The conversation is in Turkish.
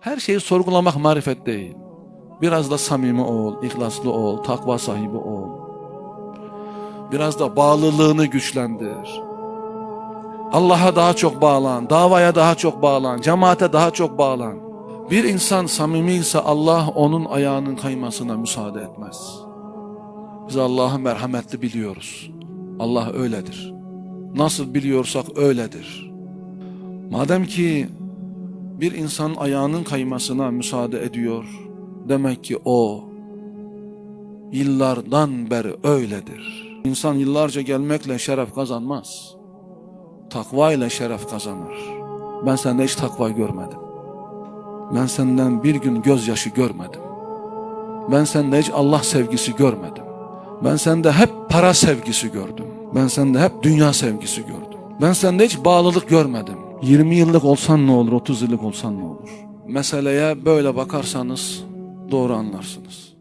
Her şeyi sorgulamak marifet değil. Biraz da samimi ol, ihlaslı ol, takva sahibi ol. Biraz da bağlılığını güçlendir. Allah'a daha çok bağlan, davaya daha çok bağlan, cemaate daha çok bağlan. Bir insan samimi ise Allah onun ayağının kaymasına müsaade etmez. Biz Allah'ı merhametli biliyoruz. Allah öyledir. Nasıl biliyorsak öyledir. Madem ki bir insan ayağının kaymasına müsaade ediyor, demek ki o yıllardan beri öyledir. İnsan yıllarca gelmekle şeref kazanmaz. Takva ile şeref kazanır. Ben sende hiç takva görmedim. Ben senden bir gün gözyaşı görmedim. Ben sende hiç Allah sevgisi görmedim. Ben sende hep para sevgisi gördüm. Ben sende hep dünya sevgisi gördüm. Ben sende hiç bağlılık görmedim. 20 yıllık olsan ne olur, 30 yıllık olsan ne olur? Meseleye böyle bakarsanız doğru anlarsınız.